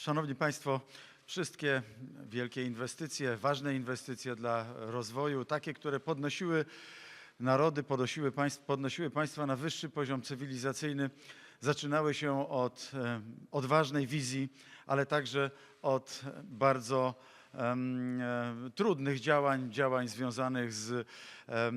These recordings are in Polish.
Szanowni Państwo, wszystkie wielkie inwestycje, ważne inwestycje dla rozwoju, takie, które podnosiły narody, podnosiły, państw, podnosiły państwa na wyższy poziom cywilizacyjny, zaczynały się od e, odważnej wizji, ale także od bardzo trudnych działań, działań związanych z e,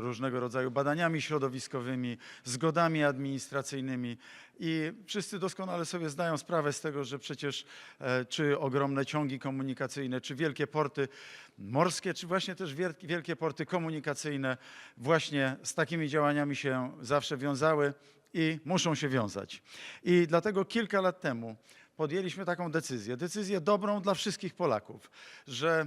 różnego rodzaju badaniami środowiskowymi, zgodami administracyjnymi. I wszyscy doskonale sobie zdają sprawę z tego, że przecież e, czy ogromne ciągi komunikacyjne, czy wielkie porty morskie, czy właśnie też wielkie porty komunikacyjne właśnie z takimi działaniami się zawsze wiązały i muszą się wiązać. I dlatego kilka lat temu podjęliśmy taką decyzję, decyzję dobrą dla wszystkich Polaków, że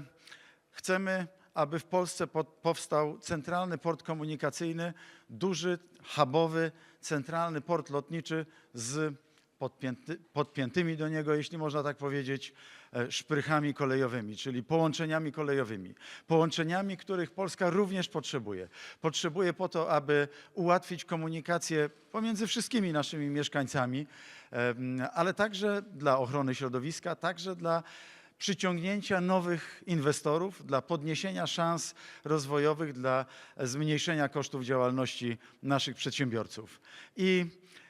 chcemy, aby w Polsce po- powstał centralny port komunikacyjny, duży, hubowy, centralny port lotniczy z podpięty, podpiętymi do niego, jeśli można tak powiedzieć, e, szprychami kolejowymi, czyli połączeniami kolejowymi. Połączeniami, których Polska również potrzebuje. Potrzebuje po to, aby ułatwić komunikację pomiędzy wszystkimi naszymi mieszkańcami, ale także dla ochrony środowiska, także dla przyciągnięcia nowych inwestorów, dla podniesienia szans rozwojowych, dla zmniejszenia kosztów działalności naszych przedsiębiorców. I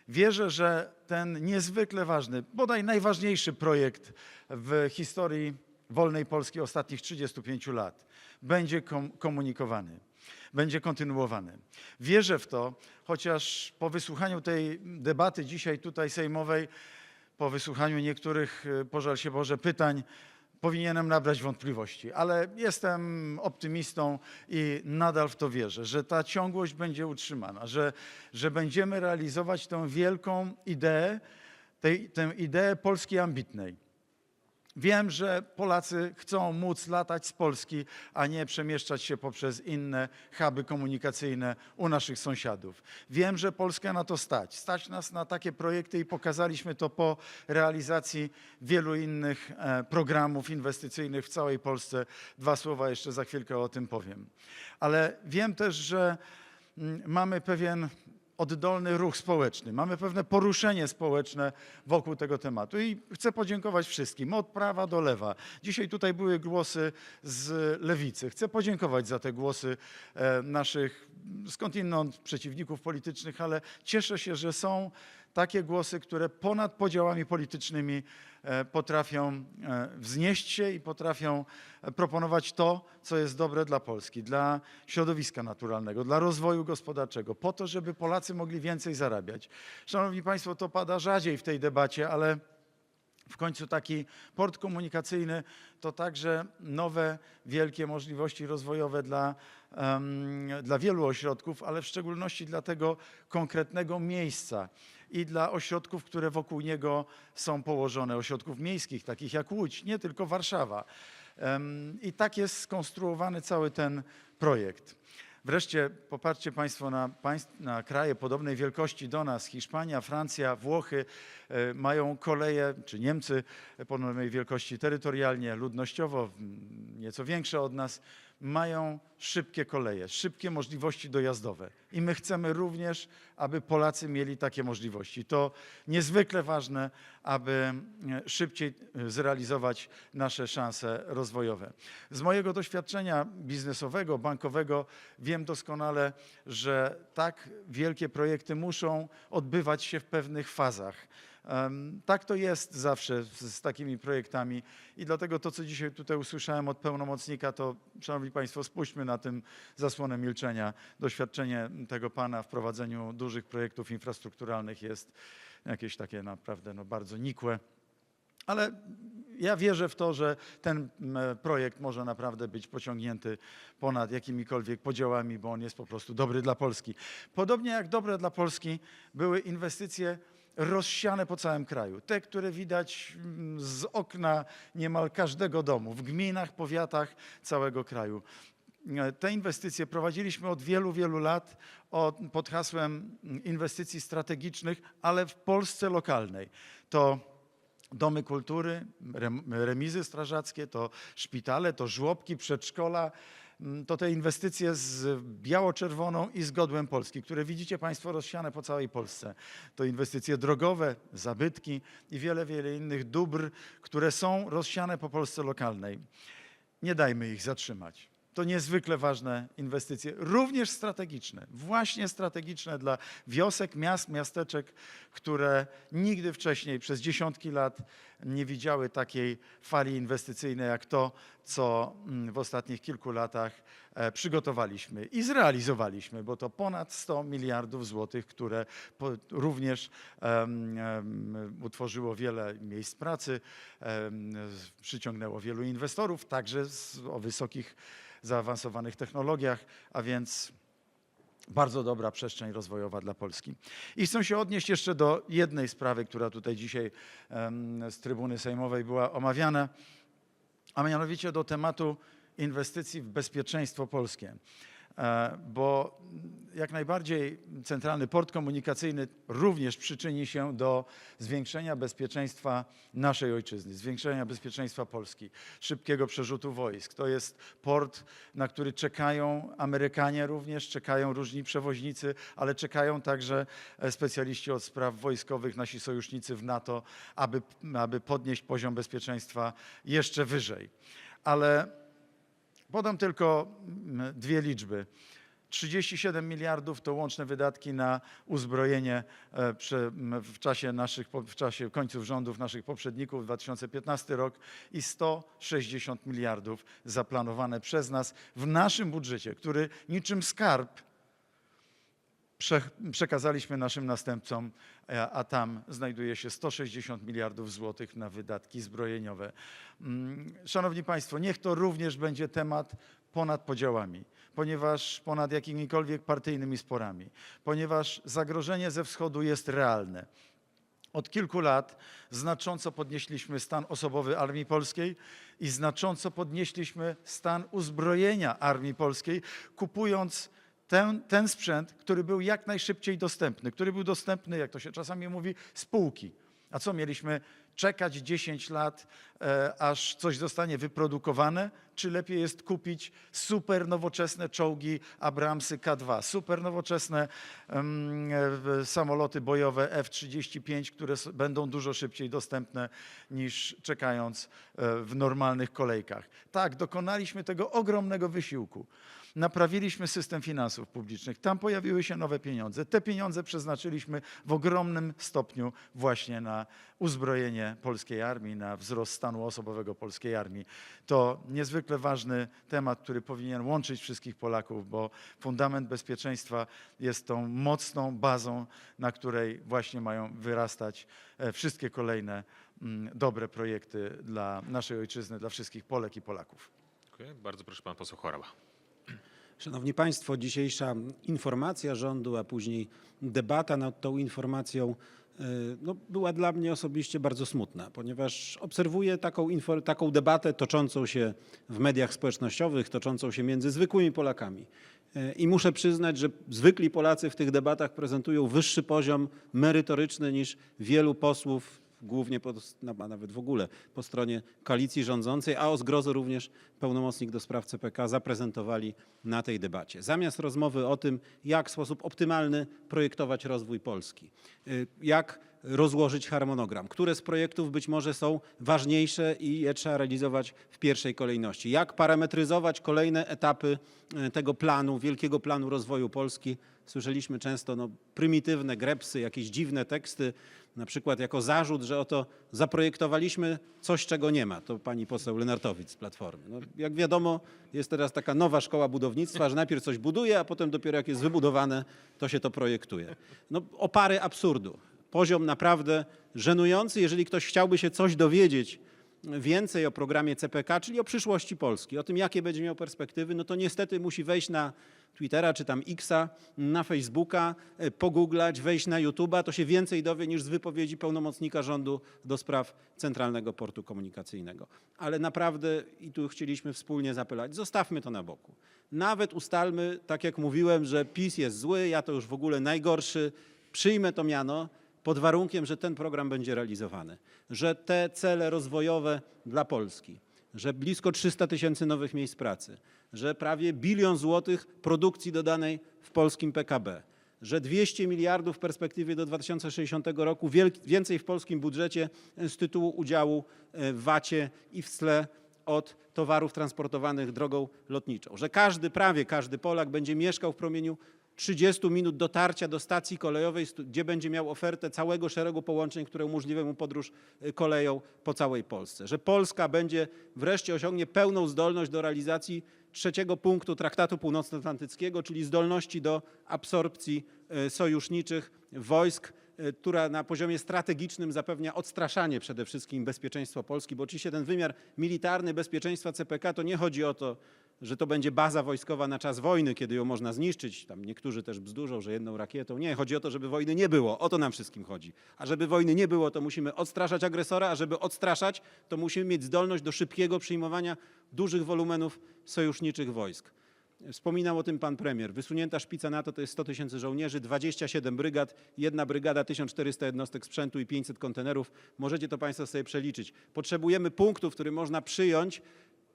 wierzę, że ten niezwykle ważny, bodaj najważniejszy projekt w historii wolnej Polski ostatnich 35 lat będzie kom- komunikowany, będzie kontynuowany. Wierzę w to, chociaż po wysłuchaniu tej debaty dzisiaj tutaj sejmowej, po wysłuchaniu niektórych, y, pożal się Boże, pytań, powinienem nabrać wątpliwości, ale jestem optymistą i nadal w to wierzę, że ta ciągłość będzie utrzymana, że, że będziemy realizować tę wielką ideę, tej, tę ideę Polski ambitnej. Wiem, że Polacy chcą móc latać z Polski, a nie przemieszczać się poprzez inne huby komunikacyjne u naszych sąsiadów. Wiem, że Polskę na to stać. Stać nas na takie projekty i pokazaliśmy to po realizacji wielu innych e, programów inwestycyjnych w całej Polsce. Dwa słowa jeszcze za chwilkę o tym powiem. Ale wiem też, że mm, mamy pewien oddolny ruch społeczny. Mamy pewne poruszenie społeczne wokół tego tematu. I chcę podziękować wszystkim, od prawa do lewa. Dzisiaj tutaj były głosy z lewicy. Chcę podziękować za te głosy e, naszych skądinąd przeciwników politycznych, ale cieszę się, że są takie głosy, które ponad podziałami politycznymi e, potrafią e, wznieść się i potrafią e, proponować to, co jest dobre dla Polski, dla środowiska naturalnego, dla rozwoju gospodarczego, po to, żeby Polacy mogli więcej zarabiać. Szanowni Państwo, to pada rzadziej w tej debacie, ale w końcu taki port komunikacyjny to także nowe, wielkie możliwości rozwojowe dla, em, dla wielu ośrodków, ale w szczególności dla tego konkretnego miejsca i dla ośrodków, które wokół niego są położone, ośrodków miejskich, takich jak Łódź, nie tylko Warszawa. Em, I tak jest skonstruowany cały ten projekt. Wreszcie popatrzcie Państwo na, na kraje podobnej wielkości do nas. Hiszpania, Francja, Włochy e, mają koleje, czy Niemcy podobnej wielkości terytorialnie, ludnościowo nieco większe od nas, mają szybkie koleje, szybkie możliwości dojazdowe. I my chcemy również, aby Polacy mieli takie możliwości. To niezwykle ważne, aby e, szybciej e, zrealizować nasze szanse rozwojowe. Z mojego doświadczenia biznesowego, bankowego wiem doskonale, że tak wielkie projekty muszą odbywać się w pewnych fazach. Tak to jest zawsze z, takimi projektami i dlatego to, co dzisiaj tutaj usłyszałem od pełnomocnika, to Szanowni Państwo, spójrzmy na tym zasłonę milczenia. Doświadczenie tego pana w prowadzeniu dużych projektów infrastrukturalnych jest jakieś takie naprawdę no, bardzo nikłe. Ale ja wierzę w to, że ten projekt może naprawdę być pociągnięty ponad jakimikolwiek podziałami, bo on jest po prostu dobry dla Polski. Podobnie jak dobre dla Polski były inwestycje rozsiane po całym kraju. Te, które widać mm, z okna niemal każdego domu, w gminach, powiatach całego kraju. E, Te inwestycje prowadziliśmy od wielu, wielu lat od, pod hasłem mm, inwestycji strategicznych, ale w Polsce lokalnej. To domy kultury, rem- remizy strażackie, to szpitale, to żłobki, przedszkola, to te inwestycje z biało-czerwoną i z godłem Polski, które widzicie Państwo rozsiane po całej Polsce. To inwestycje drogowe, zabytki i wiele, wiele innych dóbr, które są rozsiane po Polsce lokalnej. Nie dajmy ich zatrzymać. To niezwykle ważne inwestycje, również strategiczne, właśnie strategiczne dla wiosek, miast, miasteczek, które nigdy wcześniej przez dziesiątki lat nie widziały takiej fali inwestycyjnej jak to, co mm, w ostatnich kilku latach e, przygotowaliśmy i zrealizowaliśmy, bo to ponad 100 miliardów złotych, które również utworzyło wiele miejsc pracy, przyciągnęło wielu inwestorów, także o wysokich zaawansowanych technologiach, a więc bardzo dobra przestrzeń rozwojowa dla Polski. I chcę się odnieść jeszcze do jednej sprawy, która tutaj dzisiaj z trybuny sejmowej była omawiana, a mianowicie do tematu inwestycji w bezpieczeństwo polskie. E, Bo jak najbardziej Centralny Port Komunikacyjny również przyczyni się do zwiększenia bezpieczeństwa naszej ojczyzny, zwiększenia bezpieczeństwa Polski, szybkiego przerzutu wojsk. To jest port, na który czekają Amerykanie również, czekają różni przewoźnicy, ale czekają także e, specjaliści od spraw wojskowych, nasi sojusznicy w NATO, aby, aby podnieść poziom bezpieczeństwa jeszcze wyżej. Ale Podam tylko mm, dwie liczby. 37 miliardów to łączne wydatki na uzbrojenie e, w czasie naszych, w czasie końców rządów naszych poprzedników, 2015 rok i 160 miliardów zaplanowane przez nas w naszym budżecie, który niczym skarb przekazaliśmy naszym następcom, e, a tam znajduje się 160 miliardów złotych na wydatki zbrojeniowe. Mm, Szanowni Państwo, niech to również będzie temat ponad podziałami, ponieważ ponad jakimikolwiek partyjnymi sporami, ponieważ zagrożenie ze wschodu jest realne. Od kilku lat znacząco podnieśliśmy stan osobowy Armii Polskiej i znacząco podnieśliśmy stan uzbrojenia Armii Polskiej, kupując ten, ten sprzęt, który był jak najszybciej dostępny, który był dostępny, jak to się czasami mówi, z półki. A co mieliśmy czekać 10 lat, e, aż coś zostanie wyprodukowane, czy lepiej jest kupić super nowoczesne czołgi Abramsy K2, super nowoczesne e, samoloty bojowe F-35, które będą dużo szybciej dostępne niż czekając e, w normalnych kolejkach. Tak, dokonaliśmy tego ogromnego wysiłku. Naprawiliśmy system finansów publicznych. Tam pojawiły się nowe pieniądze. Te pieniądze przeznaczyliśmy w ogromnym stopniu właśnie na uzbrojenie polskiej armii, na wzrost stanu osobowego polskiej armii. To niezwykle ważny temat, który powinien łączyć wszystkich Polaków, bo fundament bezpieczeństwa jest tą mocną bazą, na której właśnie mają wyrastać e, wszystkie kolejne mm, dobre projekty dla naszej ojczyzny, dla wszystkich Polek i Polaków. Dziękuję. Bardzo proszę pan poseł Chorała. Szanowni Państwo, dzisiejsza informacja rządu, a później debata nad tą informacją y, no, była dla mnie osobiście bardzo smutna, ponieważ obserwuję taką, taką debatę toczącą się w mediach społecznościowych, toczącą się między zwykłymi Polakami. Y, I muszę przyznać, że zwykli Polacy w tych debatach prezentują wyższy poziom merytoryczny niż wielu posłów głównie, po, no, a nawet w ogóle po stronie koalicji rządzącej, a o zgrozo również pełnomocnik do spraw CPK zaprezentowali na tej debacie. Zamiast rozmowy o tym, jak w sposób optymalny projektować rozwój Polski, y, jak rozłożyć harmonogram, które z projektów być może są ważniejsze i je trzeba realizować w pierwszej kolejności, jak parametryzować kolejne etapy y, tego planu, wielkiego planu rozwoju Polski. Słyszeliśmy często no, prymitywne grepsy, jakieś dziwne teksty, na przykład jako zarzut, że oto zaprojektowaliśmy coś, czego nie ma. To pani poseł Lenartowicz z Platformy. No, jak wiadomo, jest teraz taka nowa szkoła budownictwa, że najpierw coś buduje, a potem dopiero jak jest wybudowane, to się to projektuje. No, opary absurdu. Poziom naprawdę żenujący. Jeżeli ktoś chciałby się coś dowiedzieć więcej o programie CPK, czyli o przyszłości Polski, o tym, jakie będzie miał perspektywy, no to niestety musi wejść na Twittera czy tam Xa, na Facebooka, e, pogooglać, wejść na YouTube'a, to się więcej dowie niż z wypowiedzi pełnomocnika rządu do spraw Centralnego Portu Komunikacyjnego. Ale naprawdę, i tu chcieliśmy wspólnie zapylać, zostawmy to na boku. Nawet ustalmy, tak jak mówiłem, że PiS jest zły, ja to już w ogóle najgorszy, przyjmę to miano, pod warunkiem, że ten program będzie realizowany, że te cele rozwojowe dla Polski, że blisko 300 tysięcy nowych miejsc pracy, że prawie bilion złotych produkcji dodanej w polskim PKB, że 200 miliardów w perspektywie do 2060 roku więcej w polskim budżecie z tytułu udziału e, w VAT-ie i w cle od towarów transportowanych drogą lotniczą, że każdy, prawie każdy Polak będzie mieszkał w promieniu 30 minut dotarcia do stacji kolejowej, gdzie będzie miał ofertę całego szeregu połączeń, które umożliwią mu podróż y, koleją po całej Polsce. Że Polska będzie wreszcie osiągnie pełną zdolność do realizacji trzeciego punktu Traktatu Północnoatlantyckiego, czyli zdolności do absorpcji y, sojuszniczych wojsk, y, która na poziomie strategicznym zapewnia odstraszanie przede wszystkim bezpieczeństwa Polski, bo oczywiście ten wymiar militarny bezpieczeństwa CPK to nie chodzi o to, że to będzie baza wojskowa na czas wojny, kiedy ją można zniszczyć. Tam niektórzy też bzdurzą, że jedną rakietą. Nie, chodzi o to, żeby wojny nie było. O to nam wszystkim chodzi. A żeby wojny nie było, to musimy odstraszać agresora, a żeby odstraszać, to musimy mieć zdolność do szybkiego przyjmowania dużych wolumenów sojuszniczych wojsk. Wspominał o tym pan premier. Wysunięta szpica NATO to jest 100 tysięcy żołnierzy, 27 brygad, jedna brygada, 1400 jednostek sprzętu i 500 kontenerów. Możecie to państwo sobie przeliczyć. Potrzebujemy punktu, w którym można przyjąć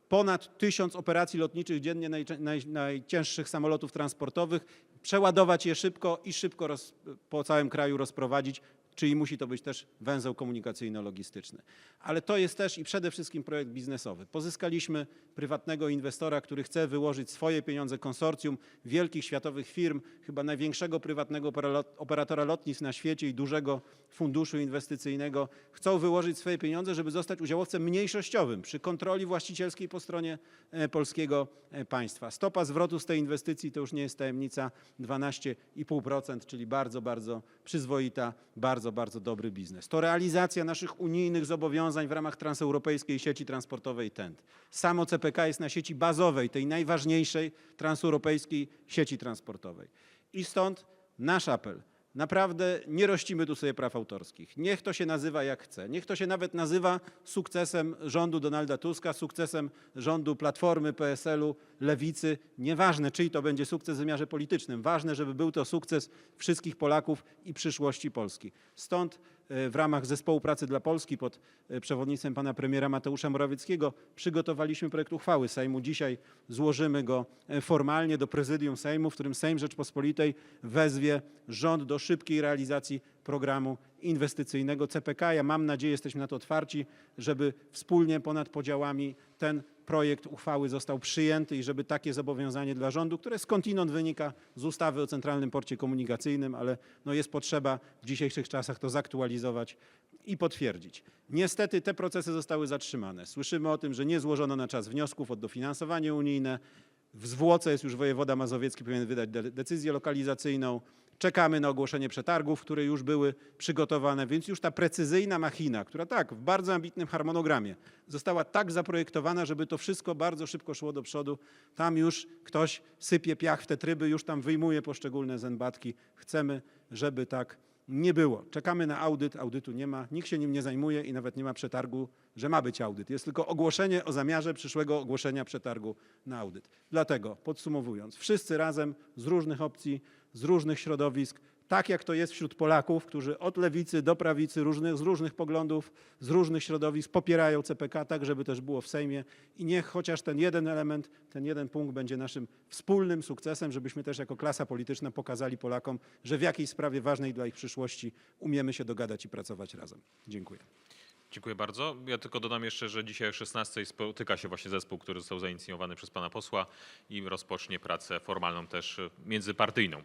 ponad tysiąc operacji lotniczych dziennie najczę- naj, najcięższych samolotów transportowych, przeładować je szybko i szybko roz, po całym kraju rozprowadzić, czyli musi to być też węzeł komunikacyjno-logistyczny. Ale to jest też i przede wszystkim projekt biznesowy. Pozyskaliśmy prywatnego inwestora, który chce wyłożyć swoje pieniądze, konsorcjum wielkich światowych firm, chyba największego prywatnego opera- operatora lotnisk na świecie i dużego funduszu inwestycyjnego. Chcą wyłożyć swoje pieniądze, żeby zostać udziałowcem mniejszościowym przy kontroli właścicielskiej po stronie e, polskiego e, państwa. Stopa zwrotu z tej inwestycji to już nie jest tajemnica 12,5%, czyli bardzo, bardzo przyzwoita, bardzo, bardzo dobry biznes. To realizacja naszych unijnych zobowiązań w ramach transeuropejskiej sieci transportowej TENT. Samo CPK jest na sieci bazowej, tej najważniejszej transeuropejskiej sieci transportowej. I stąd nasz apel. Naprawdę nie rościmy tu sobie praw autorskich. Niech to się nazywa jak chce. Niech to się nawet nazywa sukcesem rządu Donalda Tuska, sukcesem rządu Platformy, PSL-u, Lewicy. Nieważne, czyj to będzie sukces w wymiarze politycznym. Ważne, żeby był to sukces wszystkich Polaków i przyszłości Polski. Stąd w ramach Zespołu Pracy dla Polski pod e, przewodnictwem pana premiera Mateusza Morawieckiego przygotowaliśmy projekt uchwały Sejmu. Dzisiaj złożymy go e, formalnie do prezydium Sejmu, w którym Sejm Rzeczpospolitej wezwie rząd do szybkiej realizacji programu inwestycyjnego CPK. Ja mam nadzieję, jesteśmy na to otwarci, żeby wspólnie ponad podziałami ten projekt uchwały został przyjęty i żeby takie zobowiązanie dla rządu, które skądinąd wynika z ustawy o Centralnym Porcie Komunikacyjnym, ale no jest potrzeba w dzisiejszych czasach to zaktualizować i potwierdzić. Niestety te procesy zostały zatrzymane. Słyszymy o tym, że nie złożono na czas wniosków o dofinansowanie unijne. W zwłoce jest już wojewoda mazowiecki, powinien wydać de- decyzję lokalizacyjną. Czekamy na ogłoszenie przetargów, które już były przygotowane, więc już ta precyzyjna machina, która tak, w bardzo ambitnym harmonogramie została tak zaprojektowana, żeby to wszystko bardzo szybko szło do przodu. Tam już ktoś sypie piach w te tryby, już tam wyjmuje poszczególne zębatki. Chcemy, żeby tak nie było. Czekamy na audyt, audytu nie ma, nikt się nim nie zajmuje i nawet nie ma przetargu, że ma być audyt. Jest tylko ogłoszenie o zamiarze przyszłego ogłoszenia przetargu na audyt. Dlatego, podsumowując, wszyscy razem z różnych opcji, z różnych środowisk, tak jak to jest wśród Polaków, którzy od lewicy do prawicy, różnych, z różnych poglądów, z różnych środowisk popierają CPK, tak żeby też było w Sejmie i niech chociaż ten jeden element, ten jeden punkt będzie naszym wspólnym sukcesem, żebyśmy też jako klasa polityczna pokazali Polakom, że w jakiejś sprawie ważnej dla ich przyszłości umiemy się dogadać i pracować razem. Dziękuję. Dziękuję bardzo. Ja tylko dodam jeszcze, że dzisiaj o 16 spotyka się właśnie zespół, który został zainicjowany przez pana posła i rozpocznie pracę formalną też międzypartyjną